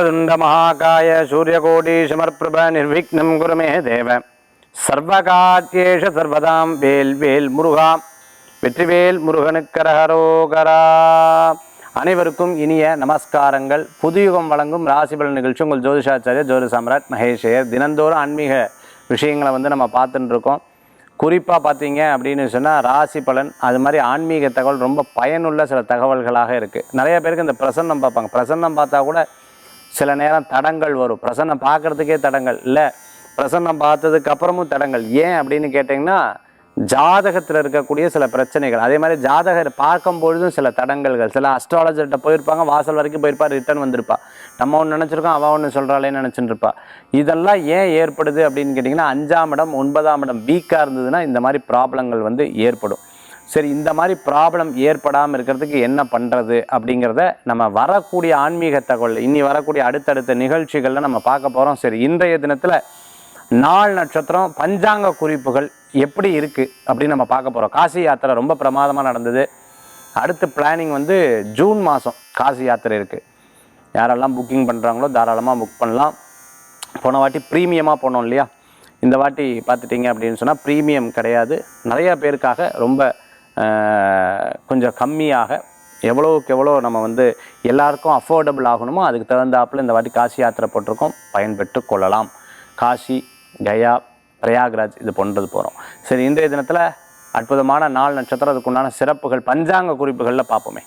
வக்ரதுண்ட மகாகாய சூரியகோடி சமர்பிரப நிர்விக்னம் குருமே தேவ சர்வகாத்யேஷ சர்வதாம் வேல் வேல் முருகா வெற்றிவேல் முருகனுக்கரகரோகரா அனைவருக்கும் இனிய நமஸ்காரங்கள். புதுயுகம் வழங்கும் ராசிபலன் நிகழ்ச்சி உங்கள் ஜோதிஷாச்சாரிய ஜோதி சாம்ராட் மகேஷயர். தினந்தோறும் ஆன்மீக விஷயங்களை வந்து நம்ம பார்த்துட்டு இருக்கோம் குறிப்பாக பார்த்தீங்க அப்படின்னு சொன்னால் ராசி பலன் அது மாதிரி ஆன்மீக தகவல் ரொம்ப பயனுள்ள சில தகவல்களாக இருக்குது நிறைய பேருக்கு இந்த பிரசன்னம் பார்ப்பாங்க. பிரசன்னம் பார்த்தா கூட சில நேரம் தடங்கள் வரும். பிரசன்னம் பார்க்குறதுக்கே தடங்கள். இல்லை பிரசன்னம் பார்த்ததுக்கு அப்புறமும் தடங்கள். ஏன் அப்படின்னு கேட்டிங்கன்னா ஜாதகத்தில் இருக்கக்கூடிய சில பிரச்சனைகள். அதே மாதிரி ஜாதகர் பார்க்கும் பொழுதும் சில தடங்கல்கள். சில அஸ்ட்ராலஜர்கிட்ட போயிருப்பாங்க வாசல் வரைக்கும் போயிருப்பா ரிட்டர்ன் வந்திருப்பா. நம்ம ஒன்று நினச்சிருக்கோம் அவன் ஒன்று சொல்கிறாளேன்னு நினச்சிட்டுருப்பா இதெல்லாம் ஏன் ஏற்படுது அப்படின்னு கேட்டிங்கன்னா அஞ்சாம் இடம் ஒன்பதாம் இடம் வீக்காக இருந்ததுன்னா இந்த மாதிரி ப்ராப்ளங்கள் வந்து ஏற்படும். சரி இந்த மாதிரி ப்ராப்ளம் ஏற்படாமல் இருக்கிறதுக்கு என்ன பண்ணுறது அப்படிங்கிறத நம்ம வரக்கூடிய ஆன்மீக தகவல் இனி வரக்கூடிய அடுத்தடுத்த நிகழ்ச்சிகளில் நம்ம பார்க்க போகிறோம் சரி இன்றைய தினத்தில் நாள் நட்சத்திரம் பஞ்சாங்க குறிப்புகள் எப்படி இருக்குது அப்படின்னு நம்ம பார்க்க போகிறோம் காசி யாத்திரை ரொம்ப பிரமாதமாக நடந்தது. அடுத்து பிளானிங் வந்து ஜூன் மாதம் காசி யாத்திரை இருக்குது யாரெல்லாம் புக்கிங் பண்ணுறாங்களோ தாராளமாக புக் பண்ணலாம். போன வாட்டி ப்ரீமியமாக போனோம் இல்லையா? இந்த வாட்டி பார்த்துட்டிங்க அப்படின்னு சொன்னால் ப்ரீமியம் கிடையாது. நிறைய பேருக்காக ரொம்ப கொஞ்சம் கம்மியாக எவ்வளோவுக்கு எவ்வளோ நம்ம வந்து எல்லாருக்கும் அஃபோர்டபுள் ஆகணுமோ அதுக்கு தகுந்தாப்புல இந்த வாட்டி காசி யாத்திரை போட்டிருக்கோம். பயன்பெற்று கொள்ளலாம். காசி கயா பிரயாக்ராஜ் இது போன்றது போகிறோம் சரி இன்றைய தினத்தில் அற்புதமான நாள் நட்சத்திரம். அதுக்குண்டான சிறப்புகள் பஞ்சாங்க குறிப்புகளில் பார்ப்போமே.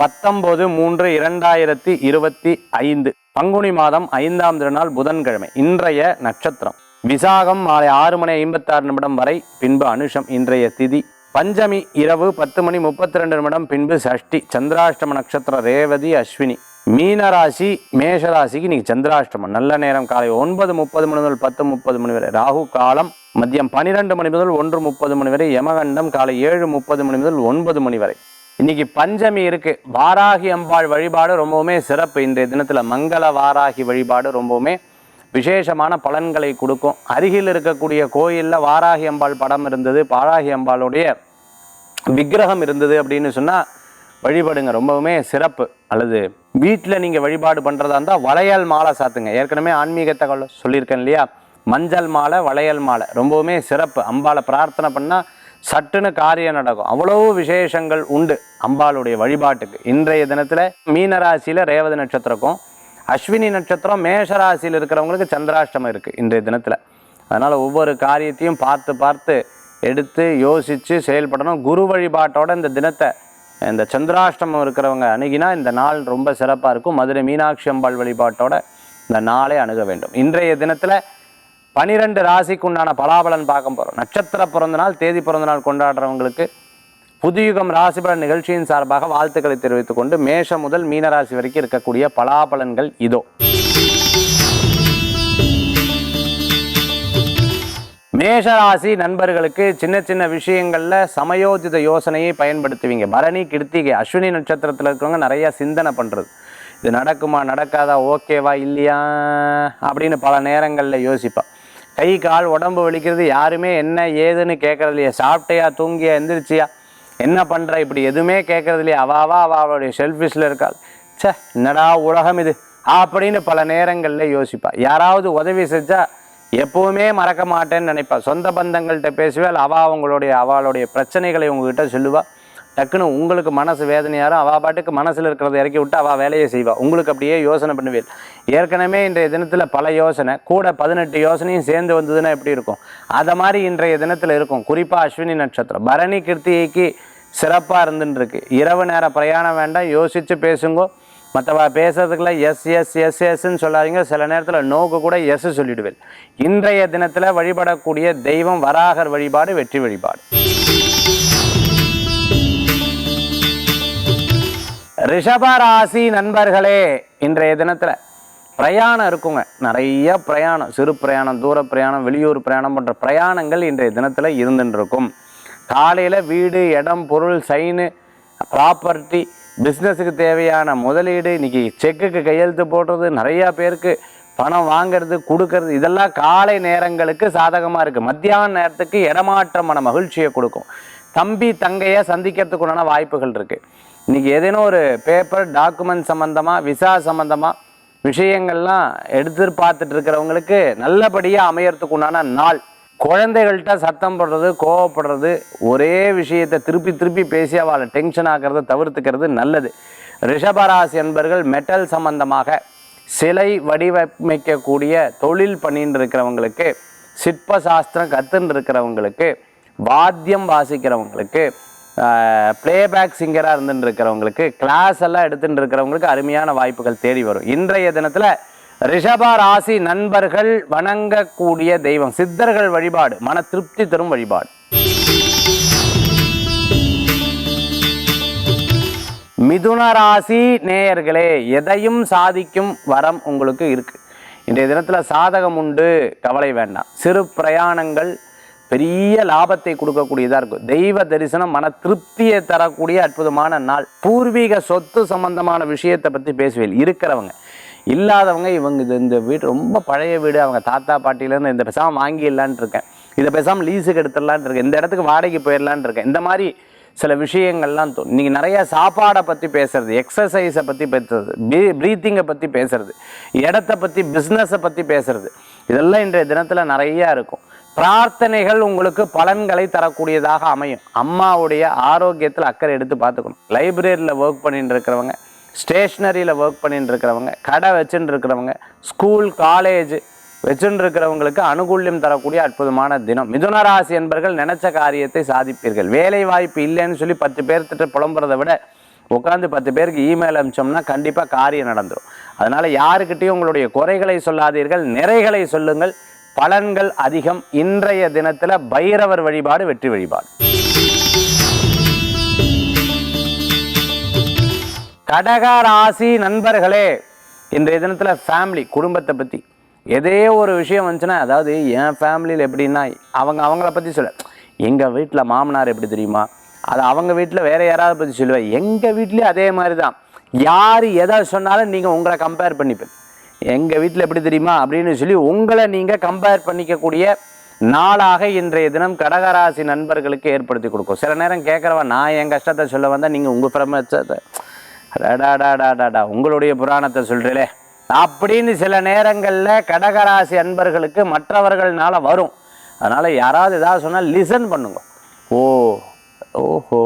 பத்தொம்போது மூன்று இரண்டாயிரத்தி இருபத்தி ஐந்து. பங்குனி மாதம் ஐந்தாம் திருநாள் புதன்கிழமை இன்றைய நட்சத்திரம். விசாகம் மாலை ஆறு மணி ஐம்பத்தாறு நிமிடம் வரை பின்பு அனுஷம் இன்றைய திதி பஞ்சமி இரவு பத்து மணி முப்பத்தி ரெண்டு நிமிடம் பின்பு சஷ்டி. சந்திராஷ்டம நட்சத்திரம் ரேவதி அஸ்வினி. மீனராசி மேஷராசிக்கு இன்னைக்கு சந்திராஷ்டமம். நல்ல நேரம் காலை ஒன்பது முப்பது மணி முதல் பத்து முப்பது மணி வரை. ராகு காலம் மதியம் பன்னிரெண்டு மணி முதல் ஒன்று முப்பது மணி வரை. யமகண்டம் காலை ஏழு முப்பது மணி முதல் ஒன்பது மணி வரை. இன்னைக்கு பஞ்சமி இருக்கு. வாராகி அம்பாள் வழிபாடு ரொம்பவுமே சிறப்பு. இன்றைய தினத்தில் மங்கள வாராகி வழிபாடு ரொம்பவுமே விசேஷமான பலன்களை கொடுக்கும். அருகில் இருக்கக்கூடிய கோயிலில் வாராகி அம்பாள் படம் இருந்தது. வாராகி அம்பாளுடைய விக்கிரகம் இருந்தது அப்படின்னு சொன்னால் வழிபடுங்க. ரொம்பவுமே சிறப்பு. அல்லது வீட்டில் நீங்கள் வழிபாடு பண்ணுறதா இருந்தால் வளையல் மாலை சாத்துங்க. ஏற்கனவே ஆன்மீக தகவல் சொல்லியிருக்கேன் இல்லையா? மஞ்சள் மாலை வளையல் மாலை. ரொம்பவுமே சிறப்பு. அம்பாளை பிரார்த்தனை பண்ணால் சட்டுன்னு காரியம் நடக்கும். அவ்வளவு விசேஷங்கள் உண்டு அம்பாளுடைய வழிபாட்டுக்கு. இன்றைய தினத்தில் மீனராசியில் ரேவதி நட்சத்திரக்கும் அஸ்வினி நட்சத்திரம் மேஷராசியில் இருக்கிறவங்களுக்கு சந்திராஷ்டமம் இருக்குது இன்றைய தினத்தில். அதனால் ஒவ்வொரு காரியத்தையும் பார்த்து பார்த்து எடுத்து யோசித்து செயல்படணும். குரு வழிபாட்டோட இந்த தினத்தை இந்த சந்திராஷ்டமம் இருக்கிறவங்க அணுகினா இந்த நாள் ரொம்ப சிறப்பாக இருக்கும். மதுரை மீனாட்சி அம்பாள் வழிபாட்டோட இந்த நாளை அணுக வேண்டும். இன்றைய தினத்தில் பனிரெண்டு ராசிக்கு உண்டான பலாபலன் பார்க்க போகிறோம் நட்சத்திர பிறந்த நாள் தேதி பிறந்த நாள் கொண்டாடுறவங்களுக்கு புதுயுகம் ராசிபலன் நிகழ்ச்சியின் சார்பாக வாழ்த்துக்களை தெரிவித்துக் கொண்டு மேஷம் முதல் மீனராசி வரைக்கும் இருக்கக்கூடிய பலாபலன்கள் இதோ. மேஷராசி நண்பர்களுக்கு சின்ன சின்ன விஷயங்களில் சமயோஜித யோசனையை பயன்படுத்துவீங்க. பரணி கிருத்திகை அஸ்வினி நட்சத்திரத்தில் இருக்கிறவங்க நிறைய சிந்தனை பண்ணுறது இது நடக்குமா நடக்காதா ஓகேவா இல்லையா அப்படின்னு பல நேரங்களில் யோசிப்பேன் கை கால் உடம்பு வலிக்கிறது யாருமே என்ன ஏதுன்னு கேட்கறது இல்லையா. சாப்பிட்டையா தூங்கியா எந்திரிச்சியா என்ன பண்ணுற இப்படி எதுவுமே கேட்குறதுலையே அவாவா அவ அவளுடைய செல்ஃபிஷில் இருக்காள் ச்சே என்னடா உலகம் இது? அப்படின்னு பல நேரங்களில் யோசிப்பா. யாராவது உதவி செஞ்சா எப்பவுமே மறக்க மாட்டேன்னு நினைப்பா. சொந்த பந்தங்கள்கிட்ட பேசுவேல் அவ அவங்களுடைய அவளுடைய பிரச்சனைகளை உங்ககிட்ட சொல்லுவா. டக்குன்னு உங்களுக்கு மனசு வேதனையாரோ அவள் பாட்டுக்கு மனசில் இருக்கிறத இறக்கி விட்டு அவள் வேலையை செய்வா. உங்களுக்கு அப்படியே யோசனை பண்ணுவேன். ஏற்கனவே இன்றைய தினத்தில் பல யோசனை கூட பதினெட்டு யோசனையும் சேர்ந்து வந்ததுன்னா எப்படி இருக்கும்? அதை மாதிரி இன்றைய தினத்தில் இருக்கும். குறிப்பாக அஸ்வினி நட்சத்திரம். பரணி கிருத்திகைக்கு சிறப்பாக இருந்துட்டுருக்கு இரவு நேர பிரயாணம் வேண்டாம். யோசித்து பேசுங்கோ. மற்றவா பேசுறதுக்குலாம் எஸ் எஸ் எஸ் எஸ்ன்னு சொல்லாதீங்க. சில நேரத்தில் நோக்கு கூட எஸ் சொல்லிடுவேன். இன்றைய தினத்தில் வழிபடக்கூடிய தெய்வம் வராகர் வழிபாடு வெற்றி வழிபாடு. ரிஷபராசி நண்பர்களே இன்றைய தினத்தில் பிரயாணம் இருக்குங்க. நிறைய பிரயாணம் சிறு பிரயாணம் தூர பிரயாணம் வெளியூர் பிரயாணம் போன்ற பிரயாணங்கள் இன்றைய தினத்தில் இருந்துட்டு இருக்கும் காலையில் வீடு இடம் பொருள் சைனு ப்ராப்பர்ட்டி பிஸ்னஸுக்கு தேவையான முதலீடு இன்றைக்கி செக்குக்கு கையெழுத்து போடுறது நிறையா பேருக்கு பணம் வாங்குறது கொடுக்கறது இதெல்லாம் காலை நேரங்களுக்கு சாதகமாக இருக்குது மத்தியான நேரத்துக்கு இடமாற்றமான மகிழ்ச்சியை கொடுக்கும். தம்பி தங்கையை சந்திக்கிறதுக்குண்டான வாய்ப்புகள் இருக்குது இன்றைக்கி ஏதேனும் ஒரு பேப்பர் டாக்குமெண்ட் சம்மந்தமாக விசா சம்மந்தமாக விஷயங்கள்லாம் எதிர்பார்த்துட்டு இருக்கிறவங்களுக்கு நல்லபடியாக அமையறதுக்கு உண்டான நாள். குழந்தைகள்கிட்ட சத்தம் போடுறது கோவப்படுறது ஒரே விஷயத்தை திருப்பி திருப்பி பேசி அவளை டென்ஷன் ஆகிறத தவிர்த்துக்கிறது நல்லது. ரிஷபராசி என்பர்கள் மெட்டல் சம்பந்தமாக சிலை வடிவமைக்கக்கூடிய தொழில் பண்ணின்னு இருக்கிறவங்களுக்கு சிற்ப சாஸ்திரம் கற்றுன்னு இருக்கிறவங்களுக்கு வாத்தியம் வாசிக்கிறவங்களுக்கு பிளேபேக் சிங்கராக இருந்துட்டு இருக்கிறவங்களுக்கு கிளாஸ் எல்லாம் எடுத்துட்டு இருக்கிறவங்களுக்கு அருமையான வாய்ப்புகள் தேடி வரும். இன்றைய தினத்தில் ரிஷப ராசி நண்பர்கள் வணங்கக்கூடிய தெய்வம் சித்தர்கள் வழிபாடு மன திருப்தி தரும் வழிபாடு. மிதுன ராசி நேயர்களே எதையும் சாதிக்கும் வரம் உங்களுக்கு இருக்கு. இன்றைய தினத்தில் சாதகம் உண்டு கவலை வேண்டாம். சிறு பிரயாணங்கள் பெரிய லாபத்தை கொடுக்கக்கூடியதாக இருக்கும். தெய்வ தரிசனம் மன திருப்தியை தரக்கூடிய அற்புதமான நாள். பூர்வீக சொத்து சம்பந்தமான விஷயத்தை பற்றி பேசுவேன். இருக்கிறவங்க. இல்லாதவங்க இவங்க இது இந்த வீடு ரொம்ப பழைய வீடு. அவங்க தாத்தா பாட்டிலேருந்து இந்த பேசாமல் வாங்கிடலான் இருக்கேன். இதை பேசாமல் லீஸுக்கு எடுத்துடலான் இருக்கேன். இந்த இடத்துக்கு வாடகைக்கு போயிடலான் இருக்கேன். இந்த மாதிரி சில விஷயங்கள்லாம் தோ நீங்கள் நிறைய சாப்பாடை பற்றி பேசுறது எக்ஸசைஸை பற்றி பேசுறது ப்ரீத்திங்கை பற்றி பேசுறது இடத்த பற்றி பிஸ்னஸை பற்றி பேசுறது. இதெல்லாம் இன்றைய தினத்தில் நிறையா இருக்கும். பிரார்த்தனைகள் உங்களுக்கு பலன்களை தரக்கூடியதாக அமையும். அம்மாவுடைய ஆரோக்கியத்தில் அக்கறை எடுத்து பார்த்துக்கணும். லைப்ரரியில் ஒர்க் பண்ணிட்டு இருக்கிறவங்க ஸ்டேஷ்னரியில் ஒர்க் பண்ணிட்டு இருக்கிறவங்க கடை வச்சுட்டு இருக்கிறவங்க ஸ்கூல் காலேஜ் வச்சுட்டு இருக்கிறவங்களுக்கு அனுகூல்யம் தரக்கூடிய அற்புதமான தினம். மிதுனராசி என்பர்கள் நினைச்ச காரியத்தை சாதிப்பீர்கள். வேலை வாய்ப்பு இல்லைன்னு சொல்லி பத்து பேர்த்திட்ட புலம்புறதை விட உட்காந்து பத்து பேருக்கு இமெயில் அனுப்பிச்சோம்னா கண்டிப்பாக காரியம் நடந்துடும் அதனால் யாருக்கிட்டையும் உங்களுடைய குறைகளை சொல்லாதீர்கள் நிறைகளை சொல்லுங்கள். பலன்கள் அதிகம் இன்றைய தினத்தில் பைரவர் வழிபாடு வெற்றி வழிபாடு. கடக ராசி நண்பர்களே இன்றைய தினத்தில் ஃபேமிலி குடும்பத்தை பற்றி எதே ஒரு விஷயம் வந்துச்சுன்னா அதாவது என் ஃபேமிலியில் எப்படின்னா அவங்க அவங்கள பற்றி சொல்ல. எங்கள் வீட்டில் மாமனார் எப்படி தெரியுமா? அது அவங்க வீட்டில் வேற யாராவது பற்றி சொல்லுவேன் எங்கள் வீட்லேயும் அதே மாதிரி தான் யார் எதை சொன்னாலும் நீங்கள் உங்களை கம்பேர் பண்ணிப்பேன் எங்கள் வீட்டில் எப்படி தெரியுமா? அப்படின்னு சொல்லி உங்களை நீங்கள் கம்பேர் பண்ணிக்கக்கூடிய நாளாக இன்றைய தினம் கடகராசி நண்பர்களுக்கு ஏற்படுத்தி கொடுக்கும். சில நேரம் கேட்குறவன் நான் என் கஷ்டத்தை சொல்ல வந்தால் நீங்கள் உங்கள் பிரமச்சத்தை அடாடாடாடாடா உங்களுடைய புராணத்தை சொல்கிறீங்களே அப்படின்னு சில நேரங்களில் கடகராசி அன்பர்களுக்கு மற்றவர்கள்னால வரும். அதனால் யாராவது ஏதாவது சொன்னால் லிசன் பண்ணுங்க. ஓ ஓஹோ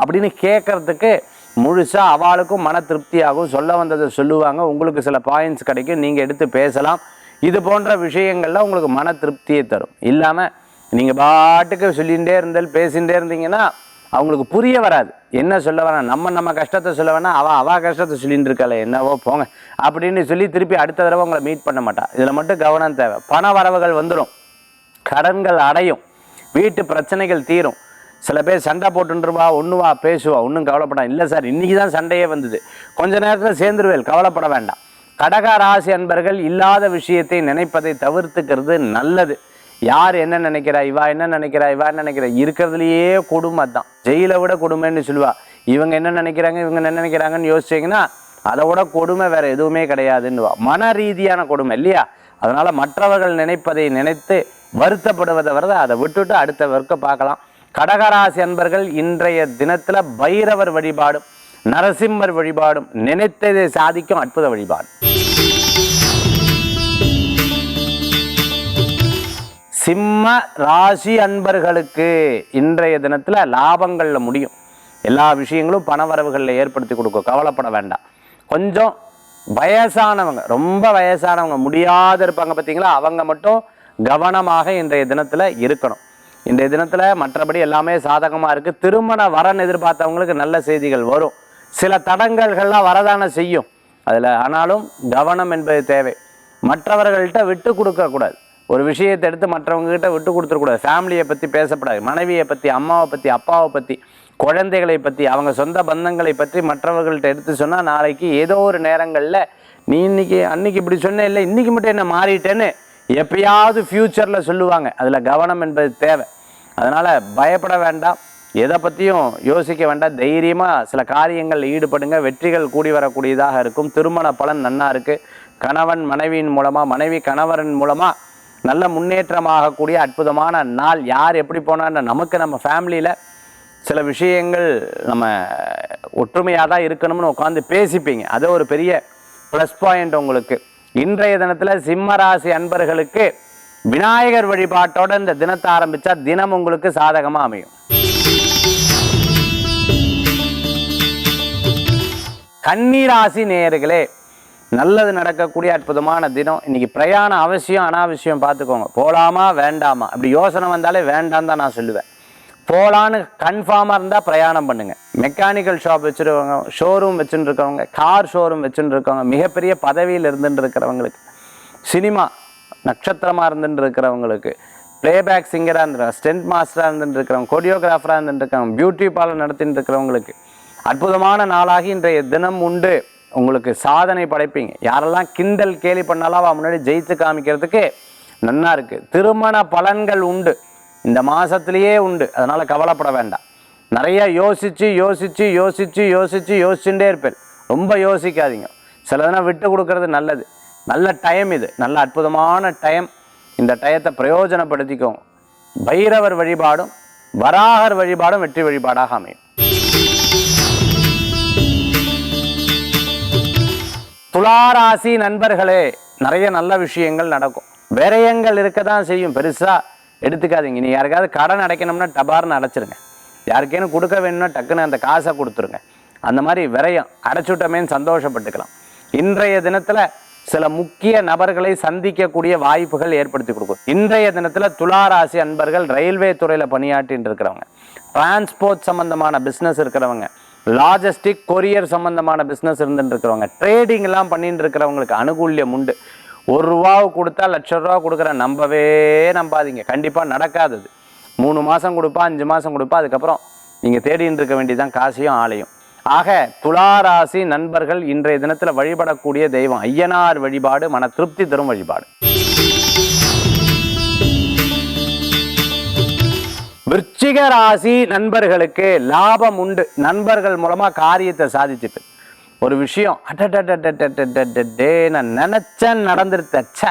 அப்படின்னு கேட்கறதுக்கு முழுசாக அவளுக்கும் மன திருப்தியாகும். சொல்ல வந்ததை சொல்லுவாங்க. உங்களுக்கு சில பாயிண்ட்ஸ் கிடைக்கும். நீங்கள் எடுத்து பேசலாம். இது போன்ற விஷயங்கள்ல உங்களுக்கு மன திருப்தியை தரும். இல்லாமல் நீங்கள் பாட்டுக்கு சொல்லிகிட்டே இருந்தால் பேசிகிட்டே இருந்தீங்கன்னா அவங்களுக்கு புரிய வராது. என்ன சொல்ல வேணாம் நம்ம நம்ம கஷ்டத்தை சொல்ல வேணாம் அவள் அவள் கஷ்டத்தை சொல்லிட்டு இருக்காளே என்னவோ போங்க அப்படின்னு சொல்லி திருப்பி அடுத்த தடவை உங்களை மீட் பண்ண மாட்டான் இதில் மட்டும் கவனம் தேவை. பண வரவுகள் வந்துடும் கடன்கள் அடையும். வீட்டு பிரச்சனைகள் தீரும். சில பேர் சண்டை போட்டுருவா ஒன்றுவா பேசுவா ஒன்றும் கவலைப்படா. இல்லை சார் இன்றைக்கி தான் சண்டையே வந்தது. கொஞ்ச நேரத்தில் சேர்ந்துருவேல் கவலைப்பட வேண்டாம். கடக ராசி அன்பர்கள் இல்லாத விஷயத்தை நினைப்பதை தவிர்த்துக்கிறது நல்லது. யார் என்ன நினைக்கிறா இவா என்ன நினைக்கிறா இவா என்ன நினைக்கிறா? இருக்கிறதுலையே கொடுமை தான் ஜெயிலை விட கொடுமைன்னு சொல்லுவா. இவங்க என்ன நினைக்கிறாங்க இவங்க என்ன நினைக்கிறாங்கன்னு யோசிச்சிங்கன்னா அதை விட கொடுமை வேறு எதுவுமே கிடையாதுன்னுவா. மன ரீதியான கொடுமை இல்லையா? அதனால் மற்றவர்கள் நினைப்பதை நினைத்து வருத்தப்படுவதை வரதை அதை விட்டுட்டு அடுத்த வர்க்க பார்க்கலாம். கடகராசி அன்பர்கள் இன்றைய தினத்துல பைரவர் வழிபாடும் நரசிம்மர் வழிபாடும் நினைத்ததை சாதிக்கும் அற்புத வழிபாடு. சிம்ம ராசி அன்பர்களுக்கு இன்றைய தினத்தில் லாபங்களில் முடியும். எல்லா விஷயங்களும் பணவரவுகளில் ஏற்படுத்தி கொடுக்கும். கவலைப்பட வேண்டாம். கொஞ்சம் வயசானவங்க ரொம்ப வயசானவங்க முடியாத இருப்பாங்க பார்த்தீங்களா அவங்க மட்டும் கவனமாக இன்றைய தினத்தில் இருக்கணும். இந்த தினத்தில் மற்றபடி எல்லாமே சாதகமாக இருக்குது திருமண வரன் எதிர்பார்த்தவங்களுக்கு நல்ல செய்திகள் வரும். சில தடங்கல்கள்லாம் வரதான செய்யும். அதில் ஆனாலும் கவனம் என்பது தேவை. மற்றவர்கள்ட்ட விட்டு கொடுக்கக்கூடாது ஒரு விஷயத்தை எடுத்து மற்றவங்ககிட்ட விட்டு கொடுத்துடக்கூடாது ஃபேமிலியை பற்றி பேசக்கூடாது மனைவியை பற்றி அம்மாவை பற்றி அப்பாவை பற்றி குழந்தைகளை பற்றி அவங்க சொந்த பந்தங்களை பற்றி மற்றவர்கள்ட்ட எடுத்து சொன்னால் நாளைக்கு ஏதோ ஒரு நேரங்களில் நீ இன்னைக்கு அன்னைக்கு இப்படி சொன்ன இல்லை இன்னைக்கு மட்டும் என்ன மாறிட்டேன்னு? எப்பயாவது ஃப்யூச்சரில் சொல்லுவாங்க. அதில் கவனம் என்பது தேவை. அதனால் பயப்பட வேண்டாம். எதை பற்றியும் யோசிக்க வேண்டாம். தைரியமாக சில காரியங்கள் ஈடுபடுங்க. வெற்றிகள் கூடி வரக்கூடியதாக இருக்கும். திருமண பலன் நன்னா இருக்குது கணவன் மனைவியின் மூலமாக மனைவி கணவரின் மூலமாக நல்ல முன்னேற்றமாகக்கூடிய அற்புதமான நாள். யார் எப்படி போனான்னு நமக்கு நம்ம ஃபேமிலியில் சில விஷயங்கள் நம்ம ஒற்றுமையாக தான் இருக்கணும்னு உட்காந்து பேசிப்பீங்க. அது ஒரு பெரிய ப்ளஸ் பாயிண்ட் உங்களுக்கு. இன்றைய தினத்தில் சிம்மராசி அன்பர்களுக்கு விநாயகர் வழிபாட்டோட இந்த தினத்தை ஆரம்பிச்சா தினம் உங்களுக்கு சாதகமாக அமையும். கன்னிராசி நேயர்களே நல்லது நடக்கக்கூடிய அற்புதமான தினம். இன்னைக்கு பிரயாணம் அவசியம் அனாவசியம் பார்த்துக்கோங்க போகலாமா வேண்டாமா? அப்படி யோசனை வந்தாலே வேண்டாம் தான் நான் சொல்லுவேன். போகலான்னு கன்ஃபார்மாக இருந்தால் பிரயாணம் பண்ணுங்கள் மெக்கானிக்கல் ஷாப் வச்சுருக்கவங்க ஷோரூம் வச்சுட்டு இருக்கவங்க கார் ஷோரூம் வச்சுட்டு இருக்கவங்க மிகப்பெரிய பதவியில் இருந்துட்டு இருக்கிறவங்களுக்கு சினிமா நட்சத்திரமாக இருந்துட்டு இருக்கிறவங்களுக்கு பிளேபேக் சிங்கராக இருந்துருக்காங்க ஸ்டென்ட் மாஸ்டராக இருந்துட்டு இருக்கிறவங்க கொரியோகிராஃபராக இருந்துட்டு இருக்காங்க பியூட்டி பார்லர் நடத்திட்டு இருக்கிறவங்களுக்கு அற்புதமான நாளாகி இன்றைய தினம் உண்டு. உங்களுக்கு சாதனை படைப்பீங்க. யாரெல்லாம் கிண்டல் கேலி பண்ணாலும் அவன் முன்னாடி ஜெயித்து காமிக்கிறதுக்கு நன்னா இருக்குது திருமண பலன்கள் உண்டு. இந்த மாசத்திலேயே உண்டு. அதனால கவலைப்பட வேண்டாம். நிறைய யோசிச்சு யோசிச்சு யோசிச்சு யோசிச்சு யோசிச்சுட்டே இருப்பேன். ரொம்ப யோசிக்காதீங்க. சிலதுனா விட்டு கொடுக்கறது நல்லது. நல்ல டைம் இது. நல்ல அற்புதமான டைம் இந்த டயத்தை பிரயோஜனப்படுத்திக்கோங்க. பைரவர் வழிபாடும் வராகர் வழிபாடும் வெற்றி வழிபாடாக அமையும். துளாராசி நண்பர்களே நிறைய நல்ல விஷயங்கள் நடக்கும். விரயங்கள் இருக்க தான் செய்யும். பெருசா எடுத்துக்காதீங்க. நீ யாருக்காவது கடன் அடைக்கணும்னா டபார்னு அடைச்சிருங்க. யாருக்கேனும் கொடுக்க வேணும்னா டக்குன்னு அந்த காசை கொடுத்துருங்க. அந்த மாதிரி விரயம் அடைச்சுட்டமேன்னு சந்தோஷப்பட்டுக்கலாம். இன்றைய தினத்துல சில முக்கிய நபர்களை சந்திக்கக்கூடிய வாய்ப்புகள் ஏற்படுத்தி கொடுக்கும். இன்றைய தினத்துல துளாராசி அன்பர்கள் ரயில்வே துறையில பணியாற்றின்னு இருக்கிறவங்க. டிரான்ஸ்போர்ட் சம்மந்தமான பிசினஸ் இருக்கிறவங்க. லாஜிஸ்டிக் கொரியர் சம்மந்தமான பிஸ்னஸ் இருந்துட்டு இருக்கிறவங்க. ட்ரேடிங் எல்லாம் பண்ணிட்டு இருக்கிறவங்களுக்கு அனுகூல்யம் உண்டு. ஒரு ரூபாவை கொடுத்தா லட்ச ரூபா கொடுக்குற நம்பவே நம்பாதீங்க. கண்டிப்பாக நடக்காதது. மூணு மாதம் கொடுப்பா அஞ்சு மாதம் கொடுப்பா அதுக்கப்புறம் நீங்கள் தேடின்னு இருக்க வேண்டியதுதான் காசையும் ஆலையும். ஆக துளாராசி நண்பர்கள் இன்றைய தினத்தில் வழிபடக்கூடிய தெய்வம். ஐயனார் வழிபாடு மன திருப்தி தரும் வழிபாடு. விருச்சிக ராசி நண்பர்களுக்கு லாபம் உண்டு. நண்பர்கள் மூலமா காரியத்தை சாதிச்சுட்டு. ஒரு விஷயம் அட்டே நான் நினச்சேன் நடந்துருத்தச்ச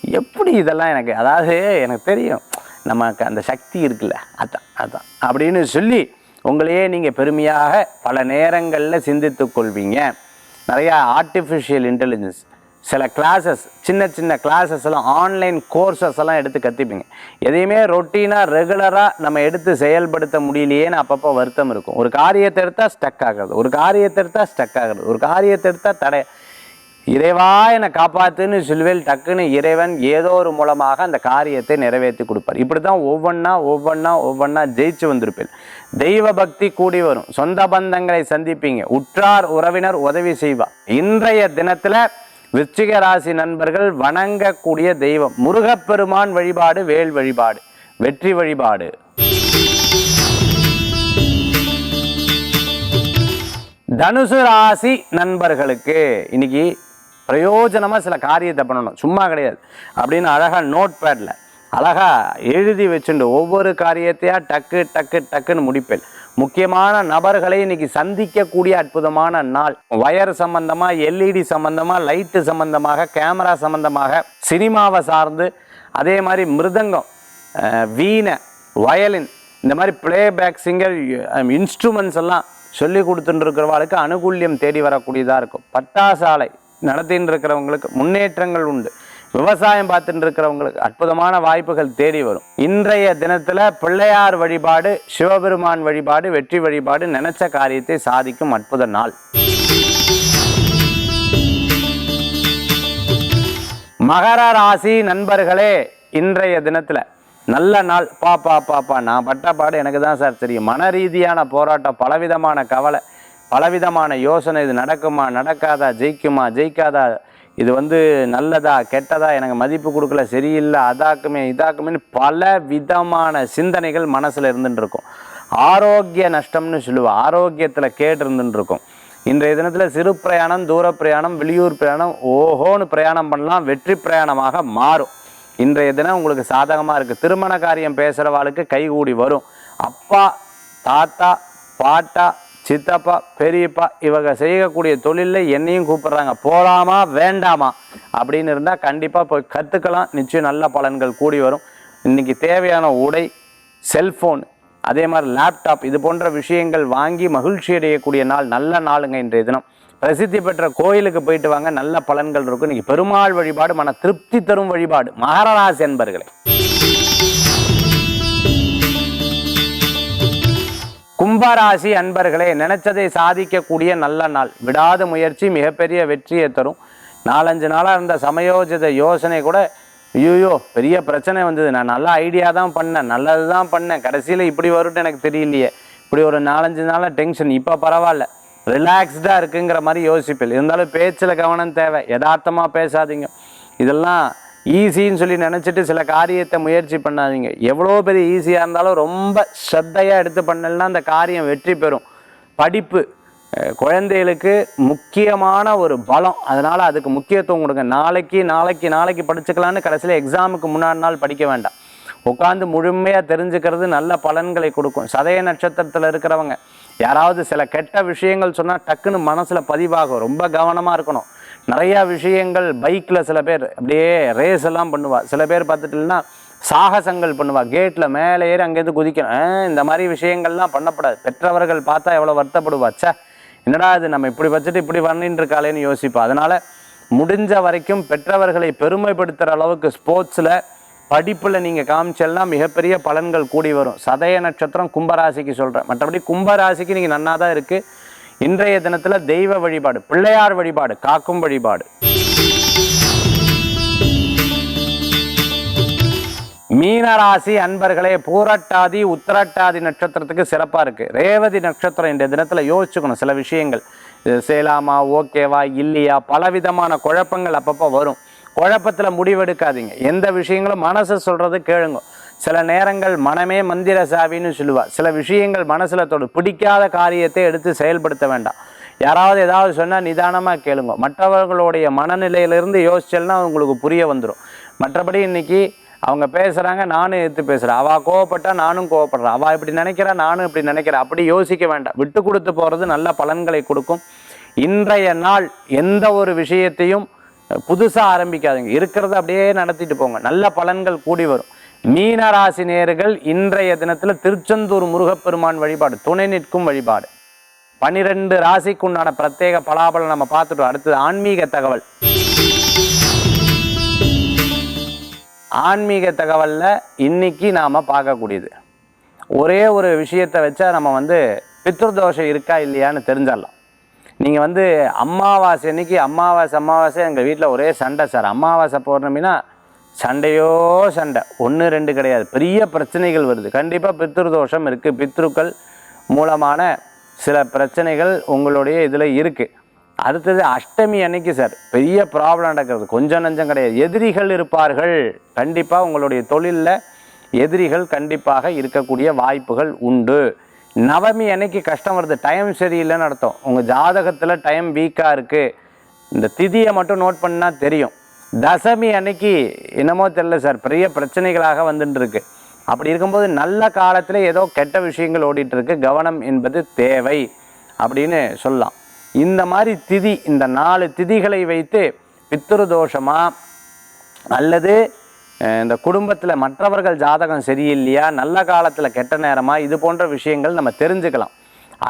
எப்படி இதெல்லாம் எனக்கு அதாவது எனக்கு தெரியும் நமக்கு அந்த சக்தி இருக்குல்ல அதான் அதான் அப்படின்னு சொல்லி உங்களையே நீங்கள் பெருமையாக பல நேரங்களில் சிந்தித்து கொள்வீங்க. நிறையா ஆர்டிஃபிஷியல் இன்டெலிஜென்ஸ் சில கிளாஸஸ் சின்ன சின்ன கிளாஸஸ் எல்லாம் ஆன்லைன் கோர்சஸ் எல்லாம் எடுத்து கற்றுப்பீங்க எதையுமே ரொட்டீனாக ரெகுலராக நம்ம எடுத்து செயல்படுத்த முடியலையேன்னு அப்பப்போ வருத்தம் இருக்கும். ஒரு காரியத்தை எடுத்தால் ஸ்டக் ஆகுறது. ஒரு காரியத்தை எடுத்தால் ஸ்டக் ஆகுறது. ஒரு காரியத்தை எடுத்தால் தடை. இறைவா என்னை காப்பாத்துன்னு சிலுவையில் டக்குன்னு இறைவன் ஏதோ ஒரு மூலமாக அந்த காரியத்தை நிறைவேற்றி கொடுப்பார். இப்படி தான் ஒவ்வொன்றா ஒவ்வொன்றா ஒவ்வொன்றா ஜெயிச்சு வந்திருப்பேன். தெய்வ பக்தி கூடி வரும். சொந்த பந்தங்களை சந்திப்பீங்க. உற்றார் உறவினர் உதவி செய்வா இன்றைய தினத்தில் விருச்சிக ராசி நண்பர்கள் வணங்கக்கூடிய தெய்வம். முருகப்பெருமான் வழிபாடு வேல் வழிபாடு. வெற்றி வழிபாடு. தனுசு ராசி நண்பர்களுக்கு இன்னைக்கு பிரயோஜனமாக சில காரியத்தை பண்ணணும். சும்மா கிடையாது. அப்படின்னு அழகாக நோட் பேடில் அழகா எழுதி வச்சுண்டு ஒவ்வொரு காரியத்தையாக டக்கு டக்கு டக்குன்னு முடிப்பேன். முக்கியமான நபர்களை இன்னைக்கு சந்திக்கக்கூடிய அற்புதமான நாள். வயர் சம்பந்தமா எல்இடி சம்பந்தமா லைட்டு சம்பந்தமாக கேமரா சம்பந்தமாக சினிமாவை சார்ந்து அதே மாதிரி மிருதங்கம் வீணை வயலின் இந்த மாதிரி பிளேபேக் சிங்கர் இன்ஸ்ட்ருமெண்ட்ஸ் எல்லாம் சொல்லி கொடுத்துட்டுருக்கிறவர்களுக்கு அனுகூல்யம் தேடி வரக்கூடியதாக இருக்கும். பட்டாசாலை நடத்தின்னு இருக்கிறவங்களுக்கு முன்னேற்றங்கள் உண்டு. விவசாயம் பார்த்துட்டு இருக்கிறவங்களுக்கு அற்புதமான வாய்ப்புகள் தேடி வரும். இன்றைய தினத்துல பிள்ளையார் வழிபாடு சிவபெருமான் வழிபாடு வெற்றி வழிபாடு நினைச்ச காரியத்தை சாதிக்கும் அற்புத நாள். மகர ராசி நண்பர்களே இன்றைய தினத்துல நல்ல நாள். பாப்பா பாப்பா நான் பட்ட பாடு எனக்கு தான் சார் தெரியும். மன ரீதியான போராட்டம் பலவிதமான கவலை பலவிதமான யோசனை இது நடக்குமா நடக்காதா ஜெயிக்குமா ஜெயிக்காதா இது வந்து நல்லதா கெட்டதா எனக்கு மதிப்பு கொடுக்கல சரியில்லை அதாக்குமே இதாக்குமேன்னு பல விதமான சிந்தனைகள் மனசில் இருந்துட்டுருக்கும். ஆரோக்கிய நஷ்டம்னு சொல்லுவோம் ஆரோக்கியத்தில் கேடு இருந்துட்டுருக்கும் இன்றைய தினத்தில் சிறு பிரயாணம் தூர பிரயாணம் வெளியூர் பிரயாணம் ஓஹோன்னு பிரயாணம் பண்ணலாம் வெற்றி பிரயாணமாக மாறும். இன்றைய தினம் உங்களுக்கு சாதகமாக இருக்குது திருமண காரியம் பேசுகிறவாளுக்கு கைகூடி வரும். அப்பா தாத்தா பாட்டா சித்தப்பா பெரியப்பா இவங்க செய்யக்கூடிய தொழிலில் என்னையும் கூப்பிடுறாங்க. போகலாமா வேண்டாமா? அப்படின்னு இருந்தால் கண்டிப்பாக போய் கற்றுக்கலாம் நிச்சயம் நல்ல பலன்கள் கூடி வரும். இன்னைக்கு தேவையான உடை செல்ஃபோன் அதே மாதிரி லேப்டாப் இது போன்ற விஷயங்கள் வாங்கி மகிழ்ச்சி அடையக்கூடிய நாள் நல்ல நாளுங்க இன்றைய தினம். பிரசித்தி பெற்ற கோயிலுக்கு போயிட்டு வாங்க. நல்ல பலன்கள் இருக்கும். இன்னைக்கு பெருமாள் வழிபாடு மன திருப்தி தரும் வழிபாடு. மகரராசி என்பர்களே கும்பராசி அன்பர்களே நினைச்சதை சாதிக்கக்கூடிய நல்ல நாள். விடாத முயற்சி மிகப்பெரிய வெற்றியை தரும். நாலஞ்சு நாளாக இருந்த சமயோஜித யோசனை கூட ஐயோ பெரிய பிரச்சனை வந்தது. நான் நல்ல ஐடியா தான் பண்ணேன் நல்லது தான் பண்ணேன். கடைசியில் இப்படி வரும்னு எனக்கு தெரியலையே. இப்படி ஒரு நாலஞ்சு நாளாக டென்ஷன் இப்போ பரவாயில்ல. ரிலாக்ஸ்டாக இருக்குங்கிற மாதிரி யோசிப்பில். இருந்தாலும் பேச்சில் கவனம் தேவை. யதார்த்தமாக பேசாதீங்க. இதெல்லாம் ஈஸின்னு சொல்லி நினச்சிட்டு சில காரியத்தை முயற்சி பண்ணாதீங்க. எவ்வளோ பெரிய ஈஸியாக இருந்தாலும் ரொம்ப ஸ்ரத்தையாக எடுத்து பண்ணலன்னா அந்த காரியம் வெற்றி பெறும். படிப்பு குழந்தைகளுக்கு முக்கியமான ஒரு பலம். அதனால் அதுக்கு முக்கியத்துவம் கொடுங்க. நாளைக்கு நாளைக்கு நாளைக்கு படிச்சுக்கலான்னு கடைசியில் எக்ஸாமுக்கு முன்னாடி நாள் படிக்க வேண்டாம். உட்காந்து முழுமையாக தெரிஞ்சுக்கிறது நல்ல பலன்களை கொடுக்கும். சதய நட்சத்திரத்தில் இருக்கிறவங்க யாராவது சில கெட்ட விஷயங்கள் சொன்னால் டக்குன்னு மனசில் பதிவாகும். ரொம்ப கவனமாக இருக்கணும். நிறையா விஷயங்கள் பைக்கில் சில பேர் அப்படியே ரேஸ் எல்லாம் பண்ணுவா. சில பேர் பார்த்துட்டுன்னா சாகசங்கள் பண்ணுவாள் கேட்டில் மேலே ஏறி அங்கேருந்து குதிக்கணும். இந்த மாதிரி விஷயங்கள்லாம் பண்ணக்கூடாது பெற்றவர்கள் பார்த்தா எவ்வளோ வருத்தப்படுவாச்சே என்னடா இது? நம்ம இப்படி வச்சுட்டு இப்படி பண்ணிட்டு இருக்காளேன்னு யோசிப்பா. அதனால் முடிஞ்ச வரைக்கும் பெற்றவர்களை பெருமைப்படுத்துகிற அளவுக்கு ஸ்போர்ட்ஸில் படிப்பில் நீங்கள் காமிச்சல்னா மிகப்பெரிய பலன்கள் கூடி வரும். சதய நட்சத்திரம் கும்பராசிக்கு சொல்கிறேன் மற்றபடி கும்பராசிக்கு நீங்கள் நன்னா தான் இருக்குது இன்றைய தினத்தில் தெய்வ வழிபாடு பிள்ளையார் வழிபாடு காக்கும் வழிபாடு. மீனராசி அன்பர்களே பூரட்டாதி உத்தரட்டாதி நட்சத்திரத்துக்கு சிறப்பாக இருக்குது ரேவதி நட்சத்திரம் இந்த தினத்தில் யோசிச்சுக்கணும் சில விஷயங்கள். இது செய்யலாமா ஓகேவா இல்லையா பலவிதமான குழப்பங்கள் அப்பப்போ வரும். குழப்பத்தில் முடிவெடுக்காதீங்க. எந்த விஷயங்களும் மனசு சொல்கிறது கேளுங்க. சில நேரங்கள் மனமே மந்திர சாவின்னு சொல்லுவா. சில விஷயங்கள் மனசில் தொடு பிடிக்காத காரியத்தை எடுத்து செயல்படுத்த வேண்டாம். யாராவது ஏதாவது சொன்னால் நிதானமாக கேளுங்க. மற்றவர்களுடைய மனநிலையிலிருந்து யோசிச்சல்னா உங்களுக்கு புரிய வந்துடும் மற்றபடி இன்னைக்கு அவங்க பேசுகிறாங்க நானும் எடுத்து பேசுகிறேன் அவள் கோவப்பட்டா நானும் கோவப்படுறேன். அவள் இப்படி நினைக்கிறா நானும் இப்படி நினைக்கிறேன். அப்படி யோசிக்க வேண்டாம். விட்டு கொடுத்து போகிறது நல்ல பலன்களை கொடுக்கும். இன்றைய நாள் எந்த ஒரு விஷயத்தையும் புதுசாக ஆரம்பிக்காதுங்க. இருக்கிறத அப்படியே நடத்திட்டு போங்க. நல்ல பலன்கள் கூடி வரும். மீனராசி நேர்கள் இன்றைய தினத்தில் திருச்செந்தூர் முருகப்பெருமான் வழிபாடு துணை நிற்கும் வழிபாடு. பனிரெண்டு ராசிக்குண்டான பிரத்யேக பலாபலம் நம்ம பார்த்துட்டோம். அடுத்தது ஆன்மீக தகவல். ஆன்மீக தகவலில் இன்னைக்கு நாம் பார்க்கக்கூடியது. ஒரே ஒரு விஷயத்தை வச்சா நம்ம வந்து பித்ருதோஷம் இருக்கா இல்லையான்னு தெரிஞ்சிடலாம். நீங்கள் வந்து அமாவாசை அன்னைக்கு அமாவாசை அமாவாசை எங்கள் வீட்டில் ஒரே சண்டை சார். அமாவாசை பௌர்ணமினா சண்டையோ சண்டை. ஒன்று ரெண்டு கிடையாது. பெரிய பிரச்சனைகள் வருது. கண்டிப்பாக பித்ருதோஷம் இருக்குது பித்ருக்கள் மூலமான சில பிரச்சனைகள் உங்களுடைய இதில் இருக்குது அடுத்தது அஷ்டமி அன்னைக்கு சார் பெரிய ப்ராப்ளம் நடக்கிறது. கொஞ்சம் நஞ்சம் கிடையாது. எதிரிகள் இருப்பார்கள். கண்டிப்பாக உங்களுடைய தொழிலில் எதிரிகள் கண்டிப்பாக இருக்கக்கூடிய வாய்ப்புகள் உண்டு. நவமி அன்னைக்கு கஷ்டம் வருது. டைம் சரியில்லைன்னு நடத்தும் உங்கள் ஜாதகத்தில் டைம் வீக்காக இருக்குது இந்த திதியை மட்டும் நோட் பண்ணால் தெரியும். தசமி அன்னைக்கு என்னமோ தெரில சார். பெரிய பிரச்சனைகளாக வந்துட்டுருக்கு. அப்படி இருக்கும்போது நல்ல காலத்தில் ஏதோ கெட்ட விஷயங்கள் ஓடிட்டுருக்கு. கவனம் என்பது தேவை அப்படின்னு சொல்லலாம். இந்த மாதிரி திதி இந்த நாலு திதிகளை வைத்து பித்ரு தோஷமா அல்லது இந்த குடும்பத்தில் மற்றவர்கள் ஜாதகம் சரியில்லையா நல்ல காலத்தில் கெட்ட நேரமா இது போன்ற விஷயங்கள் நம்ம தெரிஞ்சுக்கலாம்.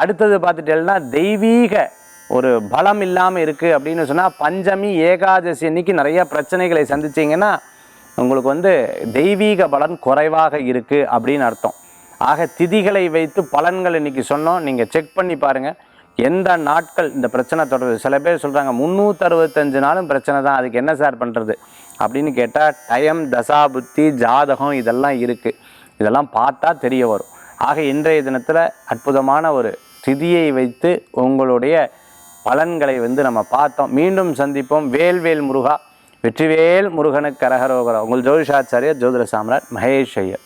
அடுத்தது பார்த்துட்டேன்னா தெய்வீக ஒரு பலம் இல்லாமல் இருக்குது அப்படின்னு சொன்னால் பஞ்சமி ஏகாதசி அன்னைக்கு நிறைய பிரச்சனைகளை சந்திச்சிங்கன்னா உங்களுக்கு வந்து தெய்வீக பலன் குறைவாக இருக்குது அப்படின்னு அர்த்தம். ஆக திதிகளை வைத்து பலன்கள் இன்னைக்கு சொன்னோம். நீங்கள் செக் பண்ணி பாருங்கள் எந்த நாட்கள் இந்த பிரச்சனை தொடருது? சில பேர் சொல்கிறாங்க முந்நூற்றறுபத்தஞ்சு நாளும் பிரச்சனை தான். அதுக்கு என்ன சார் பண்ணுறது அப்படின்னு கேட்டால் டயம் தசா புத்தி ஜாதகம் இதெல்லாம் இருக்குது இதெல்லாம் பார்த்தா தெரிய வரும். ஆக இன்றைய தினத்தில் அற்புதமான ஒரு திதியை வைத்து உங்களுடைய பலன்களை வந்து நம்ம பார்த்தோம். மீண்டும் சந்திப்போம். வேல்வேல் முருகா வெற்றிவேல் முருகனுக்கு கரகரோகரா உங்கள் ஜோதிஷாச்சாரியர் ஜோதிட சாம்ராட் மகேஷ் ஐயர்.